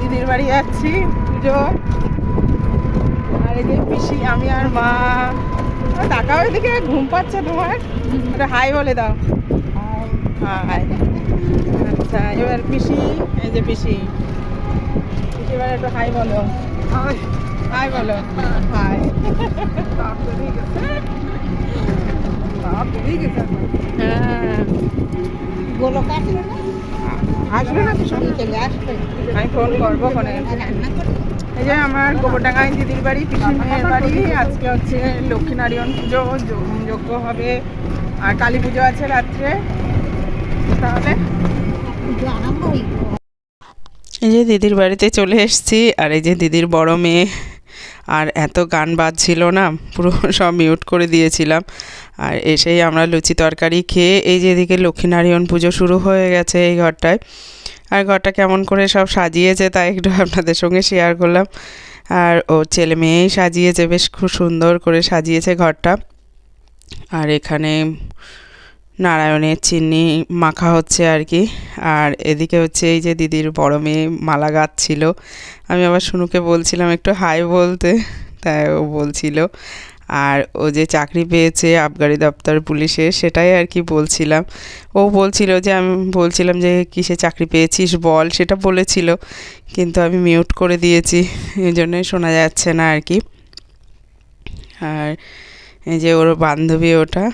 দিদির বাড়ি যাচ্ছি পুজো। আর এই যে পিসি আমি আর মা। আর তাকাও এদিকে ঘুম পাচ্ছে তোমার? একটা হাই বলে দাও। হাই। আচ্ছা এবার পিসি এই যে পিসি। পিসি এবার একটু হাই বলো। হাই। বলো। হাই। হ্যাঁ। গোলক আসলো না? আসবে না সঙ্গে চলে আসবে আমি ফোন করব ফোনে এই যে আমার গোবরডাঙ্গায় দিদির বাড়ি পিসির মেয়ের বাড়ি আজকে হচ্ছে লক্ষ্মীনারায়ণ পুজো য- যজ্ঞ হবে আর কালী পুজো আছে রাত্রে। তাহলে এই যে দিদির বাড়িতে চলে এসেছি আর এই যে দিদির বড় মেয়ে। আর এত গান বাজছিল না, পুরো সব মিউট করে দিয়েছিলাম। আর এসেই আমরা লুচি তরকারি খেয়ে এই যে এদিকে লক্ষ্মীনারায়ণ পুজো শুরু হয়ে গেছে এই ঘরটায়। আর ঘরটা কেমন করে সব সাজিয়েছে তাই একটু আপনাদের সঙ্গে শেয়ার করলাম। আর ও ছেলে মেয়েই সাজিয়েছে, বেশ খুব সুন্দর করে সাজিয়েছে ঘরটা। আর এখানে নারায়ণের চিনি মাখা হচ্ছে আর কি। আর এদিকে হচ্ছে এই যে দিদির বড় মেয়ে মালা গাচ্ছিল আমি আবার শুনুকে বলছিলাম একটু হাই বলতে, তাই ও বলছিল। আর ও যে চাকরি পেয়েছে আবগারি দপ্তর পুলিশে, সেটাই আর কি বলছিলাম। ও বলছিল যে, আমি বলছিলাম যে, কিসে চাকরি পেয়েছিস বল, সেটা বলেছিল। কিন্তু আমি মিউট করে দিয়েছি, এই জন্যই শোনা যাচ্ছে না আর কি। আর এই যে ওর বান্ধবী ওটা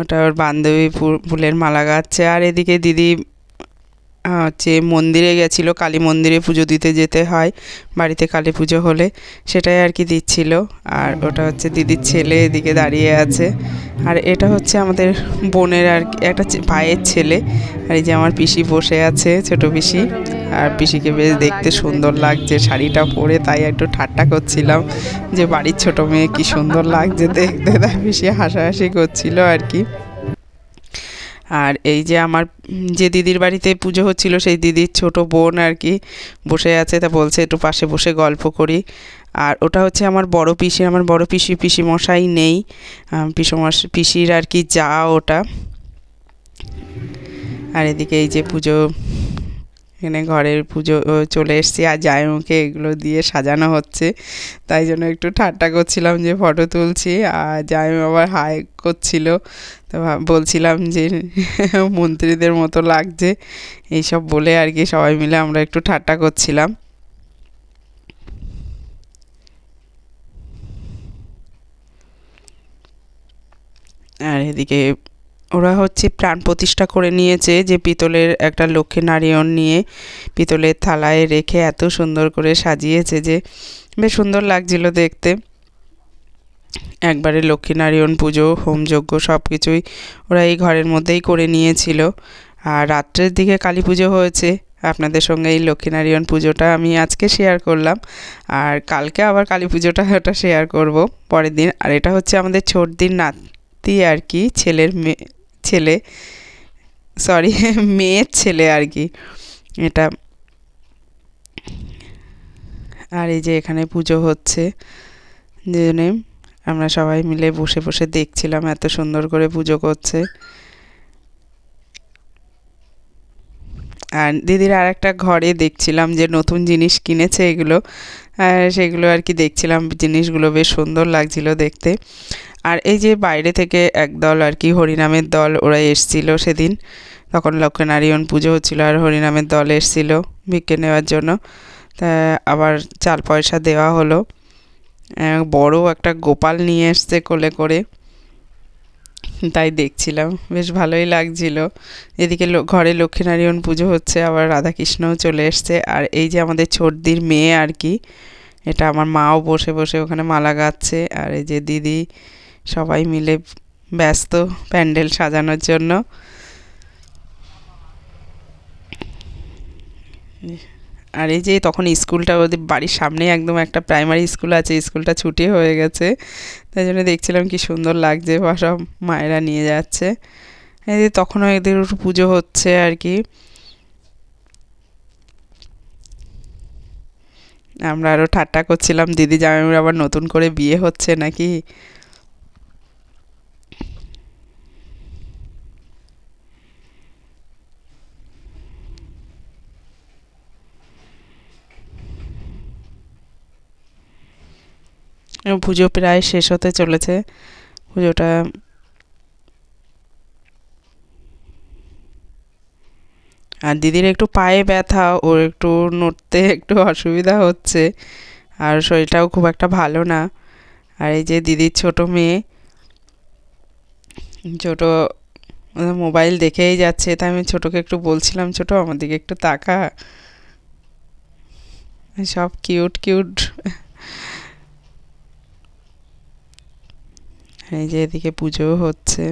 ওটা ওর বান্ধবী ফুলের মালা গাচ্ছে। আর এদিকে দিদি হচ্ছে মন্দিরে গেছিল, কালী মন্দিরে পুজো দিতে যেতে হয়, বাড়িতে কালী পুজো হলে। সেটাই আর কি দিচ্ছিল। আর ওটা হচ্ছে দিদির ছেলে এদিকে দাঁড়িয়ে আছে। আর এটা হচ্ছে আমাদের বোনের আর একটা ভাইয়ের ছেলে। আর এই যে আমার পিসি বসে আছে, ছোট পিসি। আর পিসিকে বেশ দেখতে সুন্দর লাগছে। শাড়িটা পরে তাই একটু ঠাট্টা করছিলাম যে বাড়ির ছোট মেয়ে কি সুন্দর লাগছে দেখতে। তাই পিসি হাসাহাসি করছিল আর কি। আর এই যে আমার যে দিদির বাড়িতে পুজো হচ্ছিল সেই দিদির ছোট বোন আর কি বসে আছে, তা বলছে একটু পাশে বসে গল্প করি। আর ওটা হচ্ছে আমার বড় পিসি, আমার বড় পিসি পিসি মশাই নেই পিসমশ, পিসির আর কি যা ওটা। আর এদিকে এই যে পুজো এখানে ঘরের পুজো চলে এসেছি আর জায়মুখে এগুলো দিয়ে সাজানো হচ্ছে। তাই জন্য একটু ঠাট্টা করছিলাম যে ফটো তুলছি আর জায়ম আবার হাই করছিল। তো বলছিলাম যে মন্ত্রীদের মতো লাগছে। এইসব বলে আর কি সবাই মিলে আমরা একটু ঠাট্টা করছিলাম। আর এদিকে ওরা হচ্ছে প্রাণ প্রতিষ্ঠা করে নিয়েছে যে পিতলের একটা লক্ষ্মী নারিয়ণ নিয়ে পিতলের থালায় রেখে এত সুন্দর করে সাজিয়েছে যে বেশ সুন্দর লাগছিল দেখতে। একবারে লক্ষ্মী নারায়ণ পুজো হোমযজ্ঞ সব কিছুই ওরা এই ঘরের মধ্যেই করে নিয়েছিল। আর রাত্রের দিকে কালী পুজো হয়েছে, আপনাদের সঙ্গে এই লক্ষ্মীনারায়ণ পুজোটা আমি আজকে শেয়ার করলাম। আর কালকে আবার কালী পুজোটা ওটা শেয়ার করব পরের দিন। আর এটা হচ্ছে আমাদের ছোট দিন নাতি আর কি, ছেলের মেয়ে ছেলে সরি মেয়ের ছেলে আর কি, এটা। আর এই যে এখানে পুজো হচ্ছে, দুজনে, আমরা সবাই মিলে বসে বসে দেখছিলাম এত সুন্দর করে পুজো করছে। আর দিদির আর একটা ঘরে দেখছিলাম যে নতুন জিনিস কিনেছে এগুলো, আর সেগুলো আর কি দেখছিলাম, জিনিসগুলো বেশ সুন্দর লাগছিল দেখতে। আর এই যে বাইরে থেকে একদল আর কি হরিনামের দল ওরা এসছিল সেদিন। তখন লক্ষ্মীনারায়ণ পুজো হচ্ছিল আর হরিনামের দল এসছিল ভিক্ষে নেওয়ার জন্য। তা আবার চাল পয়সা দেওয়া হলো। বড় একটা গোপাল নিয়ে এসছে কোলে করে। তাই দেখছিলাম, বেশ ভালোই লাগছিল। এদিকে ঘরে লক্ষ্মীনারায়ণ পুজো হচ্ছে, আবার রাধাকৃষ্ণও চলে এসছে। আর এই যে আমাদের ছোটদির মেয়ে আর কি, এটা আমার মাও বসে বসে ওখানে মালা গাচ্ছে। আর এই যে দিদি সবাই মিলে ব্যস্ত প্যান্ডেল সাজানোর জন্য। আর এই যে তখন স্কুলটা ওদের বাড়ির সামনে একদম একটা প্রাইমারি স্কুল আছে স্কুলটা ছুটি হয়ে গেছে। তাই জন্য দেখছিলাম কি সুন্দর লাগছে, বা সব মায়েরা নিয়ে যাচ্ছে। এই যে তখনও এদের পুজো হচ্ছে আর কি। আমরা আরও ঠাট্টা করছিলাম, দিদি জামাইয়ের আবার নতুন করে বিয়ে হচ্ছে নাকি? পুজো প্রায় শেষ হতে চলেছে। পুজোটা আর দিদির একটু পায়ে ব্যথা, ওর একটু নড়তে একটু অসুবিধা হচ্ছে আর শরীরটাও খুব একটা ভালো না। আর এই যে দিদির ছোট মেয়ে, ছোট মোবাইল দেখেই যাচ্ছে, তাই আমি ছোটকে একটু বলছিলাম, ছোট, আমার দিকে একটু তাকা। সব কিউট কিউট। এই যে এদিকে পুজোও হচ্ছে।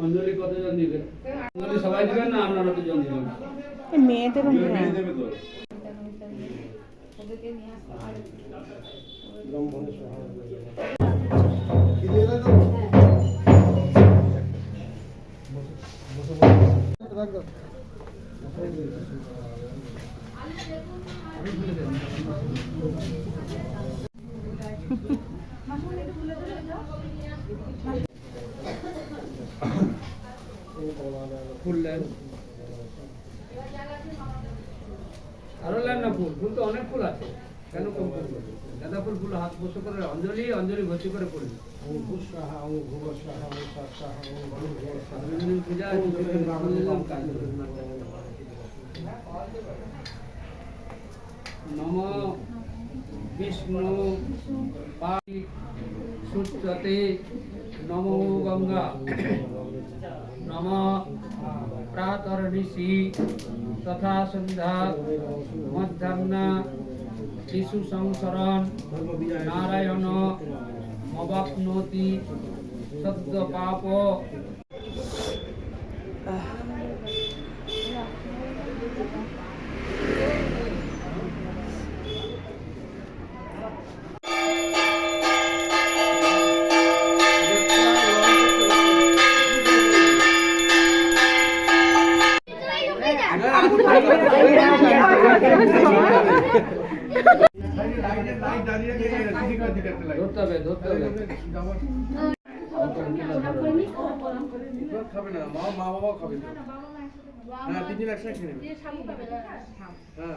অঞ্জলি কতজন অঞ্জলি সবাই দিবেন না আপনারা দুজন দিবেন মেয়েদের মেয়ে দেবে তো। ফুল নেন না, ফুল ফুল তো অনেক ফুল আছে। কেন কম গাঁদা ফুল ফুল হাত করে অঞ্জলি অঞ্জলি ভর্তি করে বিভিন্ন পূজা আছে, ফুল নিলাম, কাজ করুন। নম বিষ্ণু সুচ্যতে নমো গঙ্গা। নম প্রাতর্নিশি তথা সন্ধ্যা মধ্যাহ্ন শিশু সংসরণ। নারায়ণ মবাপ্নোতি সদ্য পাপ। ধরতে হবে ধরতে হবে। খাবে না মা মা বাবা খাবে না হ্যাঁ তিনজন একসাথে খেয়ে নেবে। হ্যাঁ